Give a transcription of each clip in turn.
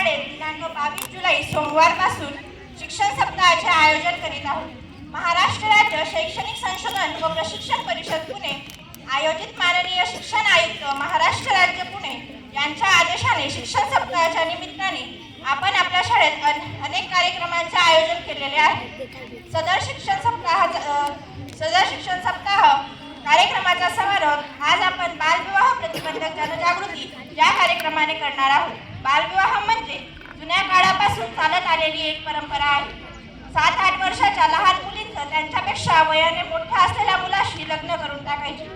शाळेत दिनांक बावीस जुलै सोमवारपासून शिक्षण सप्ताहाचे आयोजन करीत आहोत. महाराष्ट्र राज्य शैक्षणिक संशोधन व प्रशिक्षण परिषद पुणे आयोजित माननीय शिक्षण आयुक्त महाराष्ट्र राज्य पुणे यांच्या आदेशाने शिक्षण सप्ताहाच्या निमित्ताने आपण आपल्या शाळेत अन- अनेक कार्यक्रमांचे आयोजन केलेले आहे. सदर शिक्षण सप्ताह सदर शिक्षण सप्ताह कार्यक्रमाचा समारोप आज आपण बालविवाह प्रतिबंधक जनजागृती या कार्यक्रमाने करणार आहोत. बालविवाह म्हणजे जुन्या काळापासून चालत आलेली एक परंपरा आहे. सात आठ वर्षाच्या लहान मुलींचं त्यांच्यापेक्षा वयाने मोठ्या असलेल्या मुलाशी लग्न करून टाकायचे.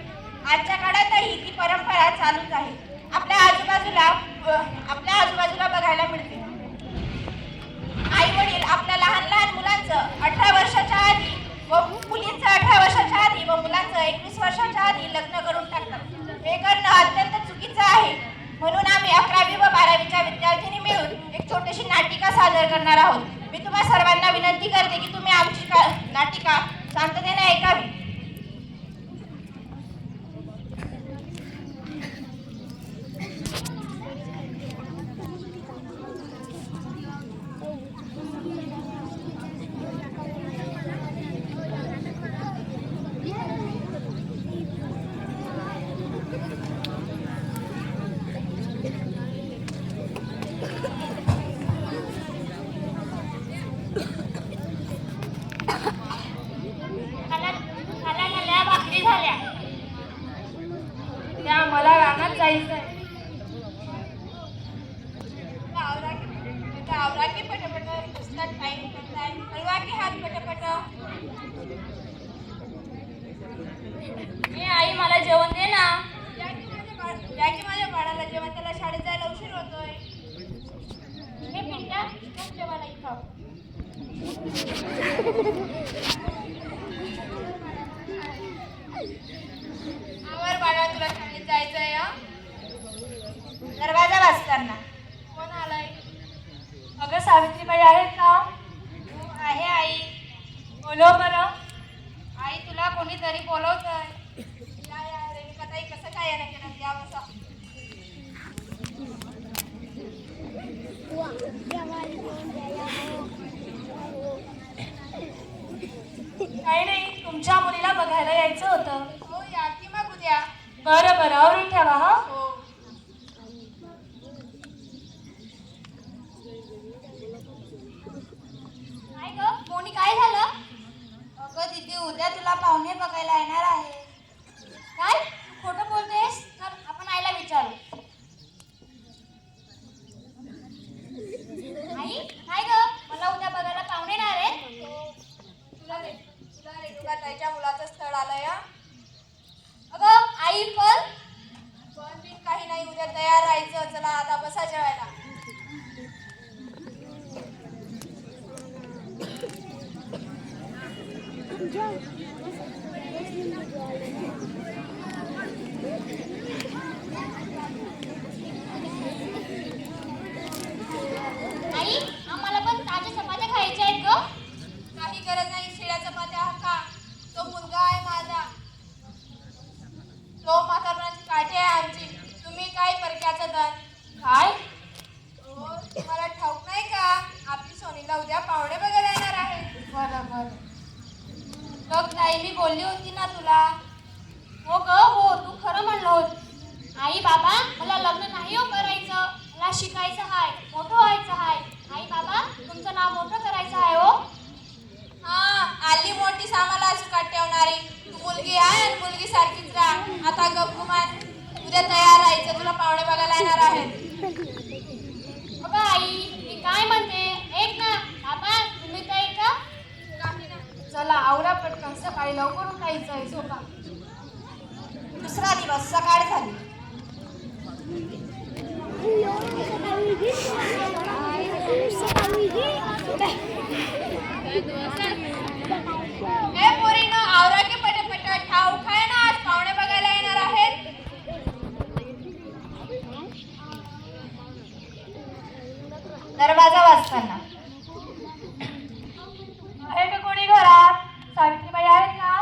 आजच्या काळातही ती परंपरा चालूच आहे. आपल्या आजूबाजूला आपल्या आजूबाजूला बघायला मिळते. आई वडील आपल्या लहान लहान मुलांचं अठरा वर्षाच्या आधी व मुलींचं अठरा वर्षाच्या आधी व मुलांचं एकवीस वर्षाच्या आधी लग्न करून टाकतात. हे करणं अत्यंत चुकीचं आहे म्हणून आम्ही अकरावी व बारावीच्या विद्यार्थिनी मिळून एक छोटीशी नाटिका सादर करणार आहोत. मी तुम्हा सर्वांना विनंती करते की तुम्ही आमची का नाटिका शांततेने ऐकावी. झाल्या. त्या मला रानात जायचंय आवरा की आवरा की पटपट पुस्तक टाईम करताय हलवा की हात पटपट ए आई मला जेवण दे ना या की माझ्या बाळ- या की माझ्या बाळाला जेव्हा त्याला शाळेत जायला उशीर होतोय हे पिंट्या बस जेवायला इथं आवर बाळा तुला शाळेत जायचंय हा? दरवाजा वाजताना कोण आलाय अगं सावित्रीबाई आहेत का हो, आहे आई बोलव बरं. आई तुला कोणीतरी बोलवतंय? या या रेणुकाताई कसं काय येणं केलं या बसा. काही नाही तुमच्या मुलीला बघायला यायचं होतं. हो या की मग उद्या? बरं बरं आवरून ठेवा हा हो काय ग मोनी काय झालं अगं दीदी उद्या तुला पाहुणे बघायला येणार आहे काय खोटं बोलतेस तर आपण आईला विचारू आई काय ग मला उद्या बघायला पाहुणे येणार आहे तुला रे तुला रेणुकाताईच्या मुलाचं स्थळ आलंय हा? अगं आई पण पण बिन काही नाही उद्या तयार राहायचं चला आता बसा जेवायला आई आम्हाला पण ताज्या चपात्या खायच्या आहेत ग काही गरज नाही शिळ्या चपात्या का तो मुलगा आहे माझा तो म्हातारपणाची काठी आहे आमची तुम्ही काय परक्याचं धन काय हो तुम्हाला ठाऊक नाही का? आपली सोनीला उद्या पाहुणे बघायला येणार आहे. बरं बरं. बघ ताई मी बोलली होती ना तुला. हो ग हो तू खरं म्हणलं होत आई बाबा मला लग्न नाही हो करायचं. मला शिकायचं हाय मोठं व्हायचं हाय. आई बाबा तुमचं नाव मोठं करायचं आहे हो. हा आली मोठी सामाला सुकाट ठेवणारी. तू मुलगी आहे आणि मुलगी सारखीच राहा. आता गप गुमान उद्या तयार राहायचं. तुला पाहुणे बघायला येणार आहेत अगं आई मी काय म्हणते? ऐक ना बाबा तुम्ही तर ऐक का काही नाही. चला आवरा पटकन सकाळी लवकर उठायचं आहे झोपा. दुसरा दिवस सकाळ झाली. पोरीनो आवरा की पटपट ठाऊक आहे ना आज पाहुणे बघायला येणार आहेत दरवाजा वाजताना आहे का कोणी घरात सावित्रीबाई आहेत का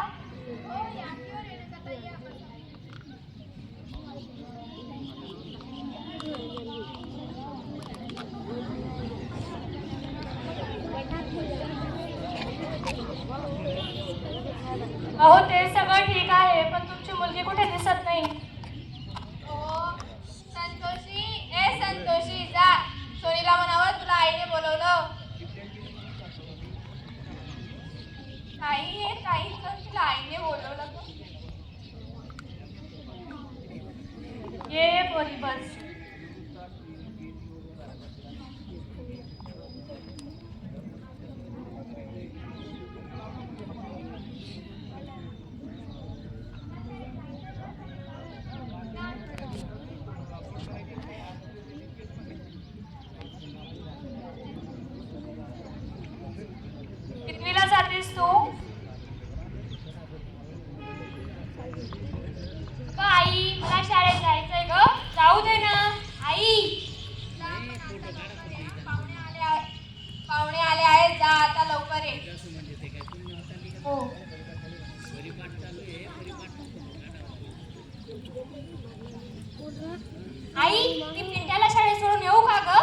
अहो ते सगळं ठीक आहे पण तुमची मुलगी कुठे दिसत नाही? संतोषी ए संतोषी जा. सोनीला म्हणावं तुला आईने बोलवलं. नाही हे काही तुला आईने बोलवलं. ये पोरी बस कितवीला जातेस तू ग आई मला शाळेत जायचंय ग जाऊ दे ना आई पाहुणे आले आहे- आहेत जा आता लवकर ये. हो. आई ती पिंट्याला शाळेत सोडून येऊ का ग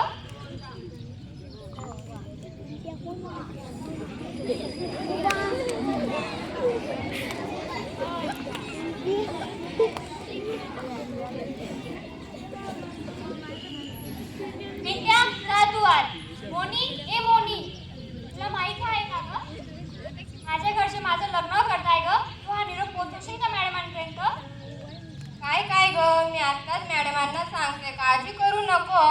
पिंट्या जा तू आज मोनी ए मोनी तुला माहीत आहे का ग माझ्या घरचे माझं लग्न करताय ग तू हा निरोप पोहोचवशील का मॅडमांपर्यंत काय काय ग मी आत्ताच मॅडमांना सांगते काळजी करू नको.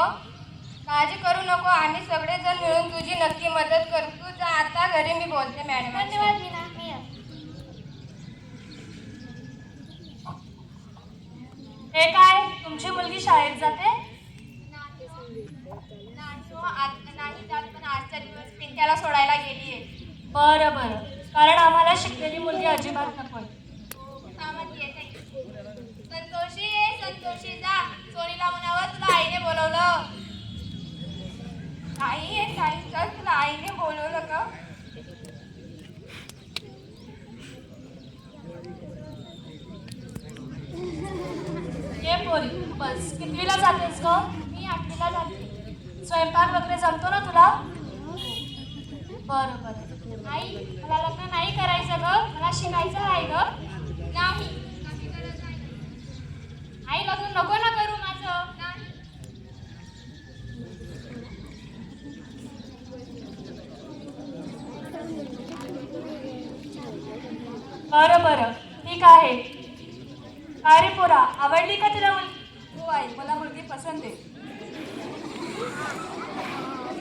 काळजी करू नको आम्ही सगळेजण मिळून तुझी नक्की मदत करू तू जा आता घरी मी बोलते मॅडम धन्यवाद मीना. मी हे काय? तुमची मुलगी शाळेत जाते? नाही जात पण आजच्या दिवस पिंट्याला सोडायला गेलीये. बरं बरं. कारण आम्हाला शिकलेली मुलगी अजिबात नको संतोषी ये संतोषी जा सोनीला म्हणावं तुला आईने बोलवलं. आई आहे काही तर तुला आईने बोलवलं का ये पोरी बस. कितवीला जातेस ग? मी आठवीला जाते. स्वयंपाक वगैरे जमतो ना तुला? बरं बरं आई मला लग्न नाही करायचं ग. मला शिकायचं आहे ग नाही आई लग्न नको ना करू माझं बरं बरं. ठीक आहे. काय रे पोरा आवडली का तुला मुलगी? हो आई. मला मुलगी पसंत आहे.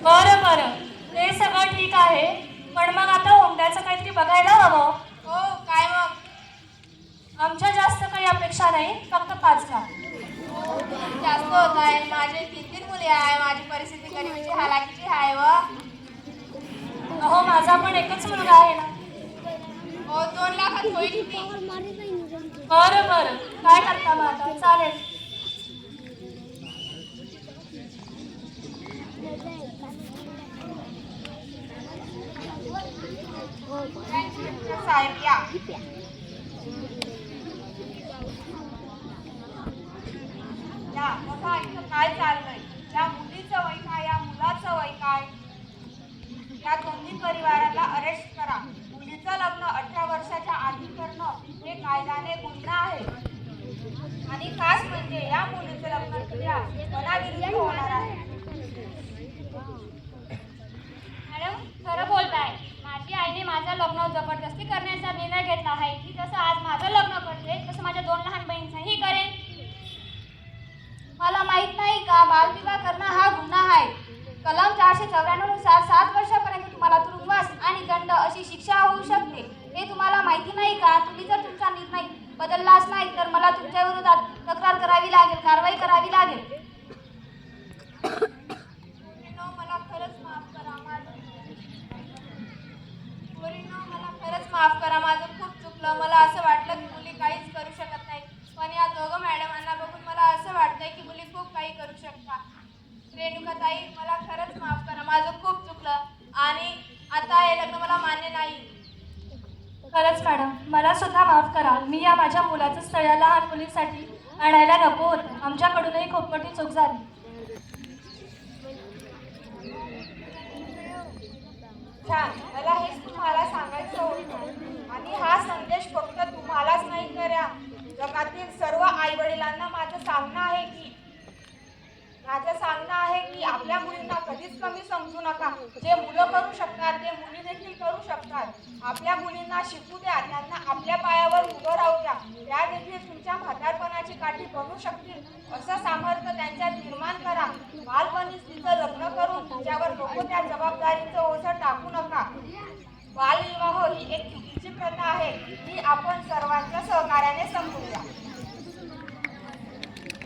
बरं बरं. ते सगळं ठीक आहे. पण मग आता हुंड्याचं काहीतरी बघायला हवं. हो काय मग? आमच्या जास्त काही अपेक्षा नाही फक्त पाच लाख जास्त होत आहे. माझे तीन तीन मुले आहे. माझी परिस्थिती गरीबीची हालाकीची आहे व? अहो माझा पण एकच मुलगा आहे ना. हो दोन लाखात होईल बरं बरं. काय करता मग आता? चालेल. साहेब या. काय चाललंय. या मुलीचं वय काय या मुलाचं वय काय? या दोन्ही परिवाराला अरेस्ट करा. मुलीचं लग्न अठरा वर्षाच्या आधी करणं हे कायद्याने गुन्हा आहे. आणि खास म्हणजे या मुलीचं लग्न तुझ्या मनाविरुद्ध होणार आहे. मॅडम खरं बोलताय. माझी आईने माझं लग्न जबरदस्ती करण्याचा निर्णय घेतला आहे. की जसं आज माझं लग्न करते तसं माझ्या दोन लहान बहिणीचंही करेन. मला माहीत नाही का बालविवाह करणं हा गुन्हा आहे. कलम चारशे चौऱ्याण्णवनुसार सात वर्षापर्यंत तुम्हाला तुरुंगवास आणि दंड अशी शिक्षा होऊ शकते. हे तुम्हाला माहिती नाही का? तुम्ही जर बदललाच नाही तर मला तुमच्या विरोधात तक्रार करावी लागेल कारवाई करावी लागेल. मला खरंच माफ करा माझं. मला खरंच माफ करा माझं खूप चुकलं. मला असं वाटलं की मुली काहीच करू शकत नाही. पण या दोघं मॅडमांना बघून मला असं वाटतंय की मुली खूप काही करू शकता रेणुकाताई मला खरंच मॅडम मला सुद्धा माफ कराल. मी या माझ्या मुलाचं स्थळ्या लहान मुलीसाठी आणायला नको होतं. आमच्याकडूनही खूप मोठी चूक झाली. छान. मला हेच तुम्हाला सांगायचं होतं. आणि हा संदेश फक्त तुम्हालाच नाही खऱ्या. जगातील सर्व आईवडिलांना माझं सांगणं आहे की माझं सांगणं आहे की आपल्या मुलींना कधीच कमी समजू नका. जे मुलं करू शकतात ते मुली देखील करू शकतात. आपल्या मुलींना शिकू द्या त्यांना